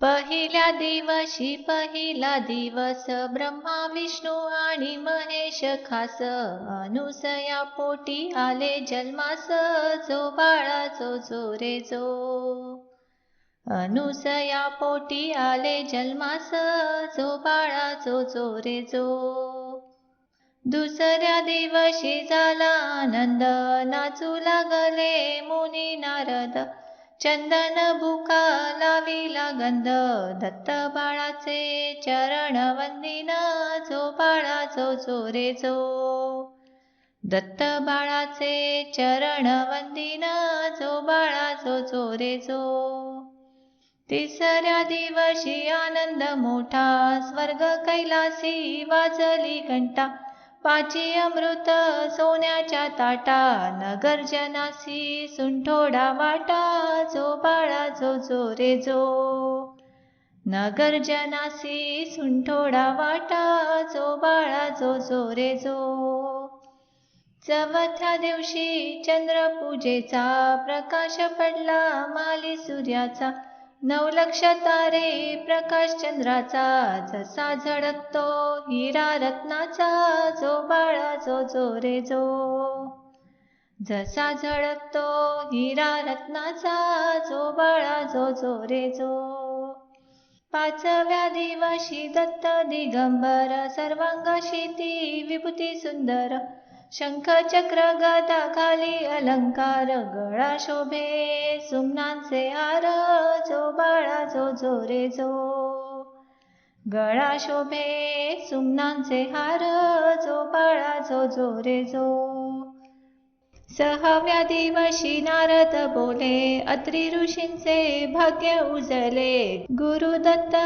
पहिल्या दिवशी पहिला दिवस ब्रह्मा विष्णू आणि महेश खास. अनुसया पोटी आले जन्मास जो बाळाचो जो रे जो. अनुसया पोटी आले जन्मास जो बाळाचो जो रे जो. दुसऱ्या दिवशी झाला आनंद नाचू लागले मुनी नारद. चंदन बुका लाविला गंध दत्त बाळाचे चरण वंदिना जो बाळा जो जो रे जो. दत्त बाळाचे चरण वंदिना जो बाळा जो जो रे जो. तिसऱ्या दिवशी आनंद मोठा स्वर्ग कैलासी वाजली घंटा पाची अमृत सोन्याच्या ताटा नगर जनासी सुंठोडा वाटा जो बाळा जो जो रे जो. नगर जनासी सुंठोडा वाटा जो बाळा जो जो रे जो. चवथ्या दिवशी चंद्रपूजेचा प्रकाश पडला माली सूर्याचा नवलक्ष तारे प्रकाश चंद्राचा जसा झळकतो हिरा रत्नाचा जो बाळा जो जो रे जो. जसा झळकतो हिरा रत्नाचा जो बाळा जो जो रे जो. पाचव्या दिवशी दत्त दिगंबर सर्वांगाशी ती विभूती सुंदर शंखचक्र गदा खाली अलंकार गळा शोभे सुमनांचे हार जो बाळा जो जो रे जो गळा शोभे सुमनांचे हार जो बाळा जो जो रे जो सहाव्या दिवशी नारद बोले अत्रि ऋषींचे भाग्य उजळले गुरुदत्त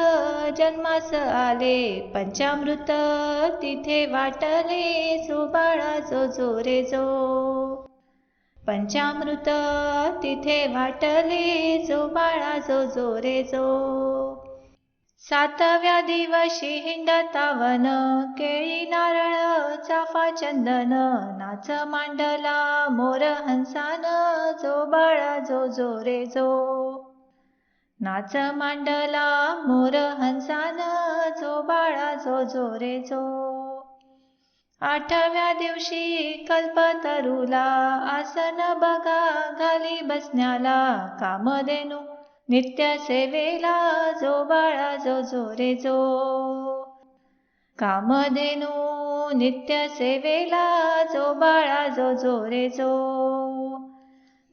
जन्मास आले पंचामृत तिथे वाटले जो बाळा जो जो जो. पंचामृत तिथे वाटले जो जो जो जो. सातव्या दिवशी हिंडतावन केळी नारळ चाफा चंदन नाच मांडला मोर हंसान जो बाळा जो जो रे जो. नाच मांडला मोर हंसान जो बाळा जो जो रे जो. आठव्या दिवशी कल्पतरुला आसन बघा घाली बसण्याला कामधेनू. नित्य सेवेला जो बाळा जो जो रे जो कामधेनू नित्य सेवेला जो बाळा जो जो रे जो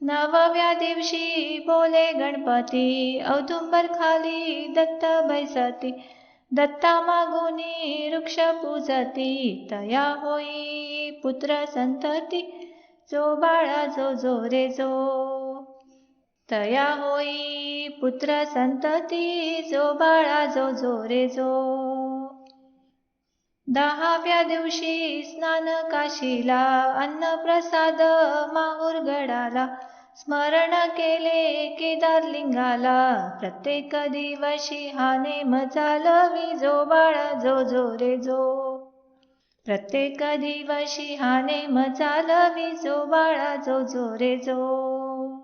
नवव्या दिवशी बोले गणपती औदुंबर खाली दत्त बैसती दत्ता मागुनी वृक्ष पूजती तया होई पुत्र संतती जो बाळा जो जो रे जो तया होई पुत्र संतती जो बाळा जो जोरे जो दहाव्या दिवशी स्नान काशीला अन्न प्रसाद माहूर गडाला स्मरण केले केदार लिंगाला. प्रत्येक दिवशी हा नेम चालवी जो बाळा जो जोरे जो प्रत्येक दिवशी हा नेम चालवी जो बाळा जो जो जो